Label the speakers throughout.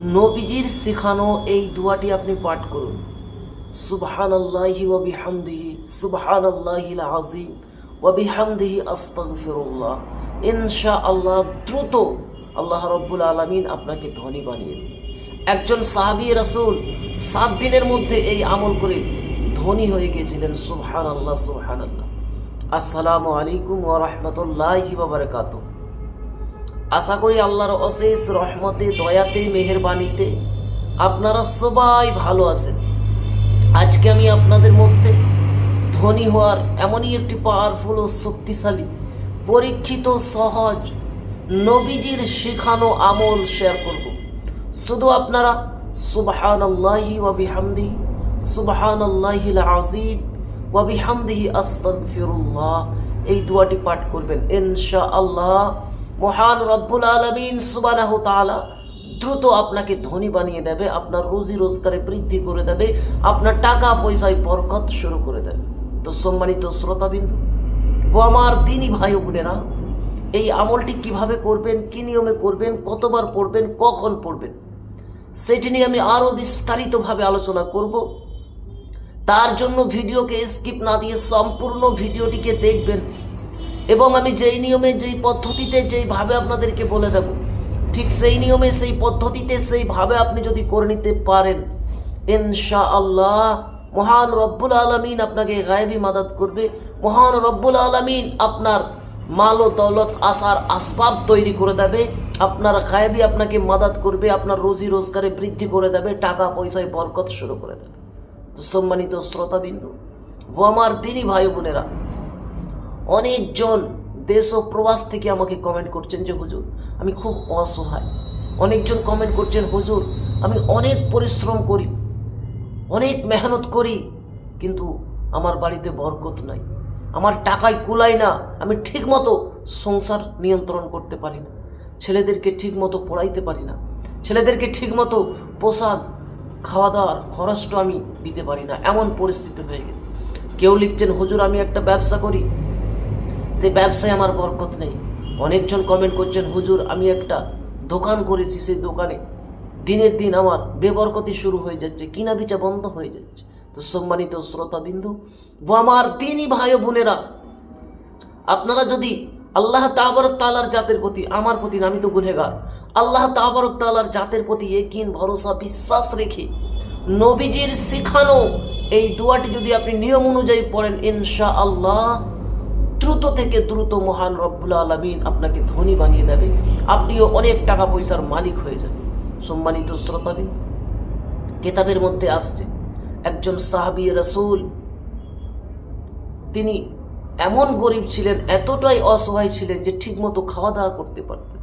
Speaker 1: নবীজির শিখানো এই দোয়াটি আপনি পাঠ করুন। সুবহান আল্লাহি ওয়া বিহামদিহি সুবহান আল্লাহিল আজিম ওয়া বিহামদিহি আস্তাগফিরুল্লাহ। ইনশাআল্লাহ দ্রুত আল্লাহ রব্বুল আলামিন আপনাকে ধনী বানিয়ে দেবে। একজন সাহাবী রাসূল সাত দিনের মধ্যে এই আমল করে ধনী হয়ে গিয়েছিলেন। সুবহান আল্লাহ সুবহান আল্লাহ আসসালামু আলাইকুম ওয়া বারাকাতুহু। আশা করি আল্লাহর অশেষ রহমতে, দয়াতে, মেহেরবানিতে আপনারা সবাই ভালো আছেন। আজকে আমি আপনাদের মধ্যে ধনী হওয়ার এমনই একটি পাওয়ারফুল ও শক্তিশালী, পরীক্ষিত, সহজ, নবীজির শেখানো আমল শেয়ার করব। শুধু আপনারা সুবহান আল্লাহি ওয়া বিহামদিহি সুবহান আল্লাহিল আজিম ওয়া বিহামদিহি আস্তাগফিরুল্লাহ, এই দোয়াটি পাঠ করবেন। ইনশাআল্লাহ মহান রব্বুল আলমিন সুবানাহ তাআলা দ্রুত আপনাকে ধনী বানিয়ে দেবে, আপনার রুজি রোজগারে বৃদ্ধি করে দেবে, আপনার টাকা পয়সায় বরকত শুরু করে দেবে। তো সম্মানিত শ্রোতাবিন্দু, ও আমার দিনই ভাই বোনেরা, এই আমলটি কীভাবে করবেন, কি নিয়মে করবেন, কতবার পড়বেন, কখন পড়বেন, সেটি নিয়ে আমি আরও বিস্তারিতভাবে আলোচনা করব। তার জন্য ভিডিওকে স্কিপ না দিয়ে সম্পূর্ণ ভিডিওটিকে দেখবেন। এবং আমি যেই নিয়মে, যেই পদ্ধতিতে, যেইভাবে আপনাদেরকে বলে দেব, ঠিক সেই নিয়মে, সেই পদ্ধতিতে, সেইভাবে আপনি যদি করে নিতে পারেন ইনশা আল্লাহ মহান রব্বুল আলমিন আপনাকে গায়েবি মাদাত করবে। মহান রব্বুল আলমিন আপনার মাল ও দৌলত আসার আসবাব তৈরি করে দেবে। আপনার গায়েবি আপনাকে মাদাত করবে, আপনার রোজি রোজগারে বৃদ্ধি করে দেবে, টাকা পয়সায় বরকত শুরু করে দেবে। সম্মানিত শ্রোতাবিন্দু, ও আমার দিনী ভাই বোনেরা অনেকজন দেশ ও প্রবাস থেকে আমাকে কমেন্ট করছেন যে, হুজুর, আমি খুব অসহায়। অনেকজন কমেন্ট করছেন, হুজুর, আমি অনেক পরিশ্রম করি, অনেক মেহনত করি, কিন্তু আমার বাড়িতে বরকত নাই। আমার টাকায় কুলাই না, আমি ঠিকমতো সংসার নিয়ন্ত্রণ করতে পারি না। ছেলেদেরকে ঠিকমতো পড়াইতে পারি না। ছেলেদেরকে ঠিকমতো পোশাক খাওয়া দাওয়ার খরচটা আমি দিতে পারি না। এমন পরিস্থিতি হয়ে গেছে। কেউ লিখছেন, হুজুর, আমি একটা ব্যবসা করি। সেই ব্যবসায় আমার বরকত নেই। অনেকজন কমেন্ট করছেন, হুজুর, আমি একটা দোকান করেছি সেই দোকানে। দিনের দিন আমার বেবরকতি শুরু হয়ে যাচ্ছে কিনা বিচা বন্ধ হয়ে যাচ্ছে। তো সম্মানিত শ্রোতাবিন্দু ও আমার দিনই ভাই বোনেরা, আপনারা যদি আল্লাহ তাবরক তালার জাতের প্রতি, আমার প্রতি আমি তো গুনেগার আল্লাহ তাবরক তালার জাতের প্রতি একিন ভরসা, বিশ্বাস রেখে নবীজির শিখানো এই দোয়াটি যদি আপনি নিয়ম অনুযায়ী পড়েন ইনশা আল্লাহ দ্রুত থেকে দ্রুত মহান রব্বুল আলমিন আপনাকে ধনী বানিয়ে দেবে। আপনিও অনেক টাকা পয়সার মালিক হয়ে যাবেন। সম্মানিত শ্রোতাবিন কেতাবের মধ্যে আসছে, একজন সাহাবি রসুল, তিনি এমন গরিব ছিলেন, এতটাই অসহায় ছিলেন যে ঠিকমতো খাওয়া দাওয়া করতে পারতেন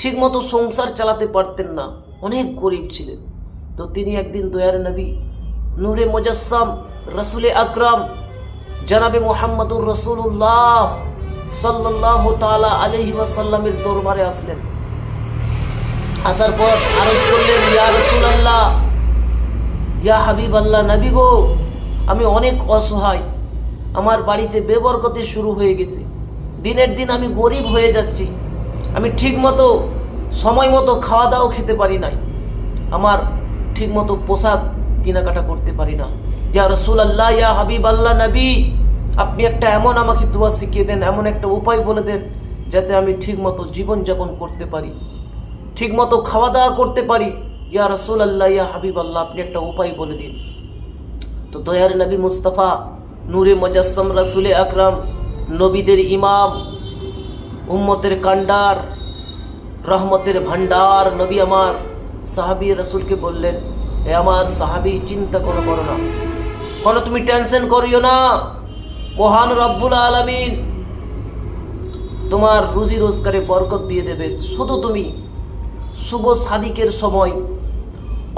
Speaker 1: ঠিকমতো সংসার চালাতে পারতেন না, অনেক গরিব ছিলেন। তো তিনি একদিন দয়ার নবী, নূরে মুজাসসাম, রসুলে আকরাম জনাবে মোহাম্মদুর রসুল্লাহ সাল্লাহ তালা আলহি ওয়াসাল্লামের দরবারে আসলেন। আসার পর আরজ করলেন, ইয়া রসুল আল্লাহ ইয়া হাবিব আল্লাহ নবী গো, আমি অনেক অসহায়। আমার বাড়িতে বেবরকতি শুরু হয়ে গেছে। দিনের দিন আমি গরিব হয়ে যাচ্ছি। আমি ঠিক মতো সময় মতো খাওয়া দাওয়া খেতে পারি নাই। আমার ঠিক মতো পোশাক কেনাকাটা করতে পারি না। ইয়া রসুল আল্লাহ ইয়া হাবিব আল্লাহ নবী, আপনি একটা এমন আমাকে দোয়া শিখিয়ে দেন, এমন একটা উপায় বলে দেন, যাতে আমি ঠিক মতো জীবনযাপন করতে পারি ঠিক মতো খাওয়া দাওয়া করতে পারি। ইয়া রসুল আল্লাহ ইয়া হাবিব আল্লাহ আপনি একটা উপায় বলে দিন। তো দয়ার নবী মুস্তফা, নূরে মজাসম রসুল আকরাম, নবীদের ইমাম, উম্মতের কান্ডার রহমতের ভান্ডার নবী আমার সাহাবি রসুলকে বললেন, এ আমার সাহাবি, চিন্তা কোনো করো না। কোনো তুমি টেনশন করিও না। মহান রব্বুল আলমিন তোমার রুজি রোজগারে বরকত দিয়ে দেবে শুধু তুমি, শুভ সাদিকের সময়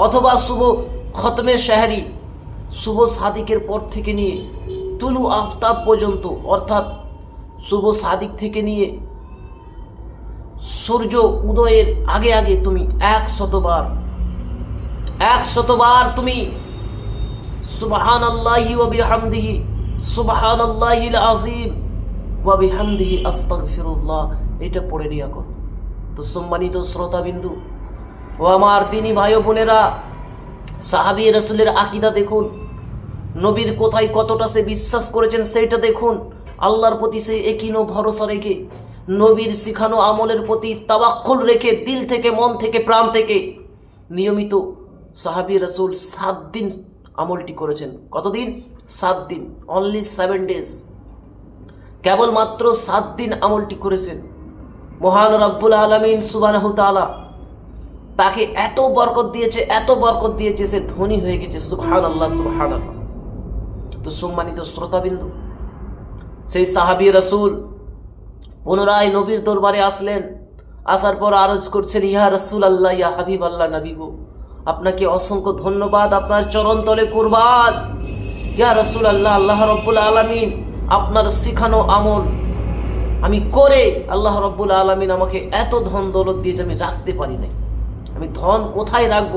Speaker 1: অথবা শুভ খতমে শাহরি, শুভ সাদিকের পর থেকে নিয়ে তুলু আফতাব পর্যন্ত, অর্থাৎ শুভ সাদিক থেকে নিয়ে সূর্য উদয়ের আগে আগে তুমি এক শতবার এক শতবার তুমি সুবহান আল্লাহি ওয়াবিহামদিহি সুবহান আল্লাহিল আজিম ওয়াবিহামদিহি আস্তাগফিরুল্লাহ। এটা পড়ে নিয়া করো তো সম্মানিত শ্রোতাবিন্দু ও আমার দিনী ভাই বোনেরা, সাহাবি রসুলের আকিদা দেখুন, নবীর কোথায় কতটা সে বিশ্বাস করেছেন সেইটা দেখুন, আল্লাহর প্রতি সে একিনো ভরসা রেখে, নবীর শিখানো আমলের প্রতি তাবাক্কুল রেখে, দিল থেকে, মন থেকে, প্রাণ থেকে নিয়মিত সাহাবি রসুল সাত দিন আমলটি করেছেন। কতদিন? সাত দিন। অনলি সেভেন ডেজ কেবলমাত্র সাত দিন আমলটি করেছেন। মহান রব্বুল আলমিন সুবানাহ তালা তাকে এত বরকত দিয়েছে, এত বরকত দিয়েছে সে ধনী হয়ে গেছে। সুবহান আল্লাহ সুবহান আল্লাহ তো সম্মানিত শ্রোতাবিন্দু, সেই সাহাবি রসুল পুনরায় নবীর দরবারে আসলেন। আসার পর আরজ করছেন ইহা রসুল আল্লাহ ইয়া হাবিব আল্লাহ নবী আপনাকে অসংখ্য ধন্যবাদ আপনার চরণ তলে কুরবান। ইয়া রসুল আল্লাহ আল্লাহ রব্বুল আলমিন, আপনার শিখানো আমল। আমি করে আল্লাহ রব্বুল আলমিন আমাকে এত ধন দৌলত দিয়েছে, আমি রাখতে পারি নাই। আমি ধন কোথায় রাখব?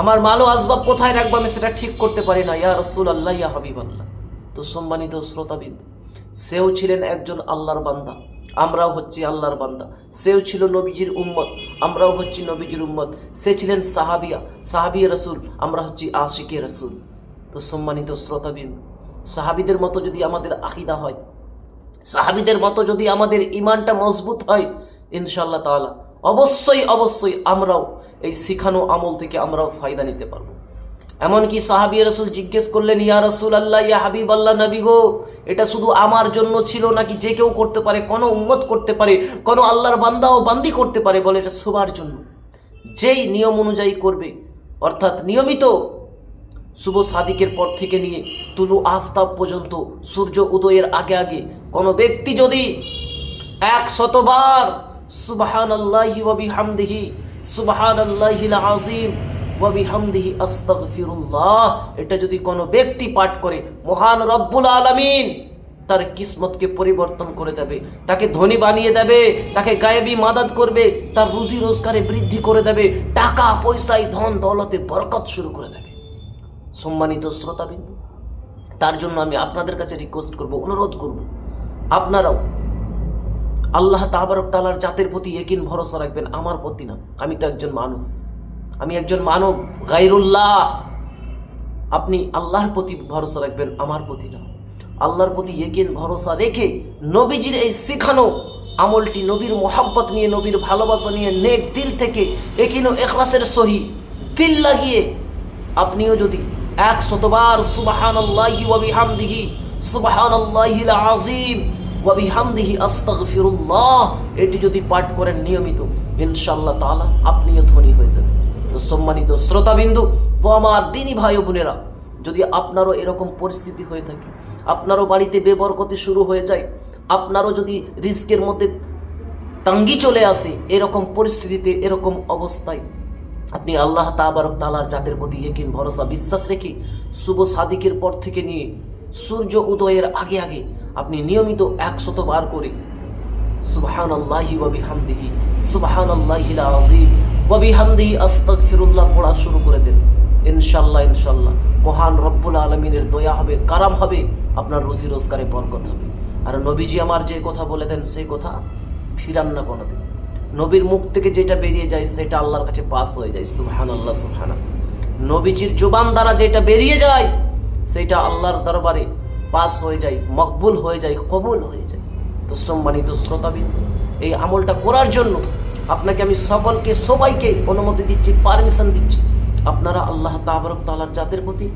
Speaker 1: আমার মালো আসবাব কোথায় রাখব? আমি সেটা ঠিক করতে পারি না। ইয়া রসুল আল্লাহ ইয়া হাবিব আল্লাহ তো সম্মানিত শ্রোতাবিদ সেও ছিলেন একজন আল্লাহর বান্দা। আমরাও হচ্ছি আল্লাহর বান্দা। সেও ছিল নবীজির উম্মত, আমরাও হচ্ছি নবীজির উম্মত। সে ছিলেন সাহাবিয়া সাহাবিয়া রসুল, আমরা হচ্ছি আশিকে রসুল। তো সম্মানিত শ্রোতাবিদ সাহাবিদের মতো যদি আমাদের আকিদা হয়, সাহাবিদের মতো যদি আমাদের ইমানটা মজবুত হয় ইনশাল্লাহ তাআলা, অবশ্যই অবশ্যই আমরাও এই শিখানো আমল থেকে আমরাও ফায়দা নিতে পারব। এমনকি সাহাবি রসুল জিজ্ঞেস করলেন, ইয়া রসুল আল্লাহ ইয়া হাবিব আল্লাহ নবী গো, এটা শুধু আমার জন্য ছিল নাকি যে কেউ করতে পারে, কোনো উম্মত করতে পারে, কোনো আল্লাহর বান্দা ও বান্দি করতে পারে? বলে, এটা সবার জন্য। যেই নিয়ম অনুযায়ী করবে, অর্থাৎ নিয়মিত শুভ সাদিকের পর থেকে নিয়ে তুলু আফতাব পর্যন্ত, সূর্য উদয়ের আগে আগে, কোনো ব্যক্তি যদি এক শতবার সুবাহান আল্লাহি হামদিহি সুবাহান আল্লাহিল আজিম ওয়াবি হামদিহি আস্তাগফিরুল্লাহ। এটা যদি কোনো ব্যক্তি পাঠ করে, মহান রব্বুল আলামিন, তার কিসমতকে পরিবর্তন করে দেবে, তাকে ধনী বানিয়ে দেবে, তাকে গায়েবি মাদাত করবে, তার রুজি রোজগারে বৃদ্ধি করে দেবে, টাকা পয়সায় ধন, দৌলতে বরকত শুরু করে দেবে। সম্মানিত শ্রোতাবিন্দু, তার জন্য আমি আপনাদের কাছে রিকোয়েস্ট করব, অনুরোধ করব। আপনারাও আল্লাহ তাবারক তালার জাতের প্রতি একিন ভরসা রাখবেন, আমার প্রতি না, আমি তো একজন মানুষ। আমি একজন মানব গাইরুল্লাহ আপনি আল্লাহর প্রতি ভরসা রাখবেন, আমার প্রতি না। আল্লাহর প্রতি একিন ভরসা রেখে নবীজির এই শিখানো আমলটি, নবীর মোহাব্বত নিয়ে, নবীর ভালোবাসা নিয়ে, নেক দিল থেকে একিন এখলাসের সহি দিল লাগিয়ে আপনিও যদি এক শতবার সুবাহান আল্লাহি ওয়াবিহামদিহি সুবাহান আল্লাহিল আজিম ওয়াবিহামদিহি আস্তাগফিরুল্লাহ, এটি যদি পাঠ করেন নিয়মিত, ইনশাআল্লাহ তাআলা আপনিও ধনী হয়ে যাবেন। তো সম্মানিত শ্রোতাবিন্দু ও আমার দিনী ভাই বোনেরা, যদি আপনারও এরকম পরিস্থিতি হয়ে থাকে, আপনারও বাড়িতে বেবরকতি শুরু হয়ে যায়, আপনারও যদি রিস্কের মধ্যে তাঙ্গি চলে আসে, এরকম পরিস্থিতিতে, এরকম অবস্থায়, আপনি আল্লাহ তাবারক তালার জাতের প্রতি একিন ভরসা, বিশ্বাস রেখে শুভ সাদিকের পর থেকে নিয়ে সূর্য উদয়ের আগে আগে আপনি নিয়মিত একশত বার করে সুবহান আল্লাহি ওয়াবি হামদিহি সুবহান আল্লাহিল আজিম ওয়াবি হামদিহি আস্তাগফিরুল্লাহ পড়া শুরু করে দেন। ইনশাল্লাহ ইনশাল্লাহ মহান রব্বুল আলমিনের দয়া হবে, কারাম হবে, আপনার রুজি রোজগারে বরকত হবে। আর নবীজি আমার যে কথা বলে দেন, সেই কথা ফিরান না কোনোদিন। নবীর মুখ থেকে যেটা বেরিয়ে যায়, সেটা আল্লাহর কাছে পাস হয়ে যায়। সুবহান আল্লাহ সুবহান নবীজির জুবান দ্বারা যেটা বেরিয়ে যায়, সেটা আল্লাহর দরবারে পাস হয়ে যায়, মকবুল হয়ে যায়, কবুল হয়ে যায়। তো সম্মানিত শ্রোতাবিন্দু, এই আমলটা করার জন্য আপনাকে আমি সকলকে, সবাইকে অনুমতি দিচ্ছি পারমিশন দিচ্ছি। আপনারা আল্লাহ তাবরক তালার জাতের প্রতি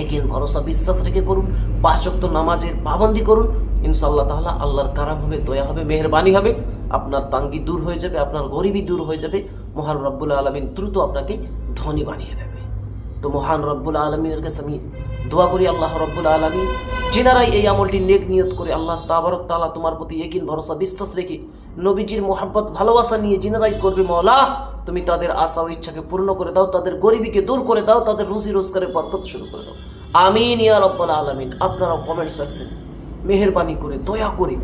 Speaker 1: এগিয়ে ভরসা, বিশ্বাস রেখে করুন পাঁচক্ত নামাজের পাবন্দি করুন। ইনশাআল্লাহ তাহলে আল্লাহর কারাম হবে, দয়া হবে, মেহরবানি হবে। আপনার তাঙ্গি দূর হয়ে যাবে, আপনার গরিবী দূর হয়ে যাবে। মহান রব্বুল আলমিন দ্রুত আপনাকে ধনী বানিয়ে দেবে। তো মহান রব্বুল আলমিনের কাছে আমি দোয়া করি, আল্লাহ রব্বুল আলমী যেনারাই এই আমলটি নেক নিয়ত করে আল্লাহ তাবারক তালা তোমার প্রতি একিন ভরসা, বিশ্বাস রেখে নবীজির মোহাব্বত, ভালোবাসা নিয়ে যেনারাই করবে মৌলা তুমি তাদের আশা ও ইচ্ছাকে পূর্ণ করে দাও, তাদের গরিবীকে দূর করে দাও, তাদের রুজি রোজগারের বরকত শুরু করে দাও। আমিন ইয়া রব্বুল আলমিন। আপনারাও কমেন্ট সেকশন মেহরবানি করে, দয়া করে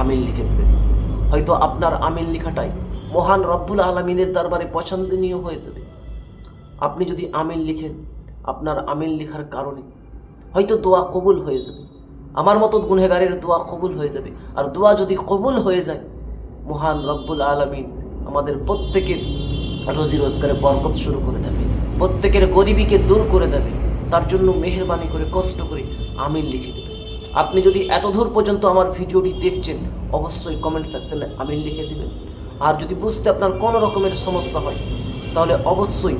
Speaker 1: আমিন লিখে দেবেন। হয়তো আপনার আমিন লেখাটাই মহান রব্বুল আলমিনের দরবারে পছন্দনীয় হয়ে যাবে। আপনি যদি আমিন লিখেন, আপনার আমিন লেখার কারণে হয়তো দোয়া কবুল হয়ে যাবে। আমার মতো গুনহেগারের দোয়া কবুল হয়ে যাবে। আর দোয়া যদি কবুল হয়ে যায়, মহান রব্বুল আলমিন আমাদের প্রত্যেকের রোজি রোজগারে বরকত শুরু করে দেবে। প্রত্যেকের গরিবীকে দূর করে দেবে। তার জন্য মেহরবানি করে, কষ্ট করে আমিন লিখে দেবে। আপনি যদি এত দূর পর্যন্ত আমার ভিডিওটি দেখছেন, অবশ্যই কমেন্ট সেকশনে আমিন লিখে দেবেন। আর যদি বুঝতে আপনার কোনো রকমের সমস্যা হয়, তাহলে অবশ্যই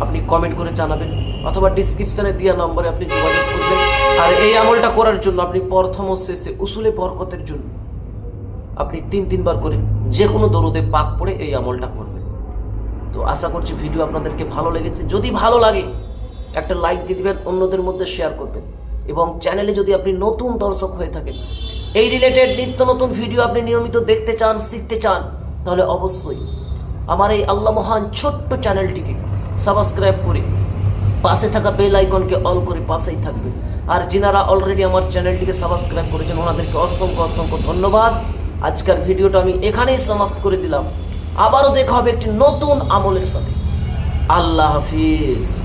Speaker 1: আপনি কমেন্ট করে জানাবেন। অথবা ডিসক্রিপশনে দেওয়া নম্বরে আপনি যোগাযোগ করবেন। আর এই আমলটা করার জন্য আপনি প্রথম শেষে উসুলে বরকতের জন্য আপনি তিন, তিনবার করে যে কোনো দরুদে পাক পড়ে এই আমলটা করবেন। তো আশা করছি ভিডিও আপনাদেরকে ভালো লেগেছে। যদি ভালো লাগে, একটা লাইক দিয়ে দিবেন, অন্যদের মধ্যে শেয়ার করবেন। এবং চ্যানেলে যদি আপনি নতুন দর্শক হয়ে থাকেন, এই রিলেটেড নিত্য নতুন ভিডিও আপনি নিয়মিত দেখতে চান, শিখতে চান, তাহলে অবশ্যই আমার এই আল্লাহ মহান ছোট্ট চ্যানেলটিকে সাবস্ক্রাইব করে পাশে থাকা বেল আইকনকে অল করে পাশেই থাকবে। আর যিনারা অলরেডি আমার চ্যানেলটিকে সাবস্ক্রাইব করেছেন, ওনাদেরকে অসংখ্য অসংখ্য ধন্যবাদ। আজকের ভিডিওটা আমি এখানেই সমাপ্ত করে দিলাম। আবারও দেখা হবে একটি নতুন আমলের সাথে। আল্লাহ হাফিজ।